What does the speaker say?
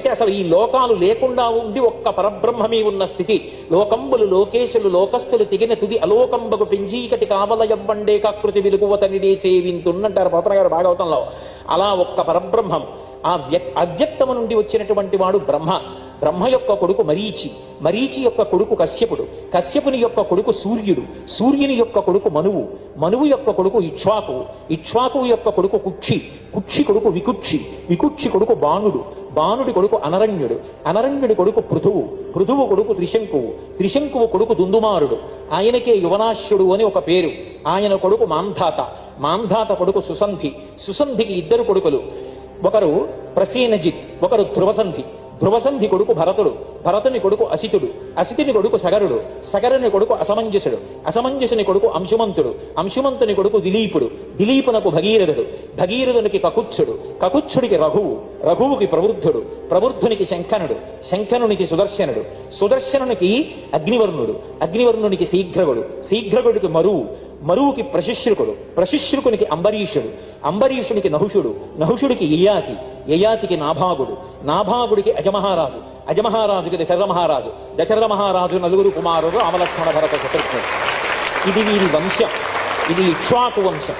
అంటే అసలు ఈ లోకాలు లేకుండా ఉండి ఒక్క పరబ్రహ్మమే ఉన్న స్థితి. లోకంబులు లోకేశులు లోకస్తులు తిగిన తుది అలోకంబకు పెంచీకటి కావలయవ్వండే కృతి విలుగువతనిడే సేవింతున్నంటారు పోతన గారు భాగవతంలో అలా ఒక్క పరబ్రహ్మం ఆ వ్యక్ అవ్యక్తము నుండి వచ్చినటువంటి వాడు బ్రహ్మ. బ్రహ్మ యొక్క కొడుకు మరీచి మరీచి యొక్క కొడుకు కశ్యపుడు కశ్యపుని యొక్క కొడుకు సూర్యుడు సూర్యుని యొక్క కొడుకు మనువు మనువు యొక్క కొడుకు ఇక్ష్వాకు ఇక్ష్వాకు యొక్క కొడుకు కుక్షి కుక్షి కొడుకు వికుక్షి వికుక్షి కొడుకు బాణుడు బాణుడి కొడుకు అనరణ్యుడు అనరణ్యుడి కొడుకు పృథువు పృథువు కొడుకు త్రిశంకువు త్రిశంకువు కొడుకు దుందుమారుడు. ఆయనకే యువనాశ్యుడు అని ఒక పేరు. ఆయన కొడుకు మాంధాత మాంధాత కొడుకు సుసంధి సుసంధికి ఇద్దరు కొడుకులు. ఒకరు ప్రసీనజిత్ ఒకరు ధ్రువసంధి. ధ్రువసంధి కొడుకు భరతుడు. భరతుని కొడుకు అసితుడు. అసితిని కొడుకు సగరుడు. సగరుని కొడుకు అసమంజసుడు. అసమంజసుని కొడుకు అంశుమంతుడు. అంశుమంతుని కొడుకు దిలీపుడు. దిలీపునకు భగీరథుడు. భగీరథునికి కకుచ్చుడు కకుచ్చుడికి రఘువు రఘువుకి ప్రవృద్ధుడు. ప్రవృద్ధునికి శంఖనుడు. శంఖనునికి సుదర్శనుడు. సుదర్శనునికి అగ్నివర్ణుడు. అగ్నివర్ణునికి శీఘ్రగుడు. శీఘ్రగుడికి మరువు. మరువుకి ప్రశిష్యుకుడు. ప్రశిష్యుకునికి అంబరీషుడు. అంబరీషునికి నహుషుడు. నహుషుడికి ఇయాకి యయాతికి నాభాగుడు. నాభాగుడికి అజమహారాజు అజమహారాజుకి దశరథ మహారాజు దశరథ మహారాజు నలుగురు కుమారుడు అమలక్ష్మణ భరత శత్రుఘ్నుడు ఇది వీరి వంశం. ఇది ఇక్ష్వాకు వంశం.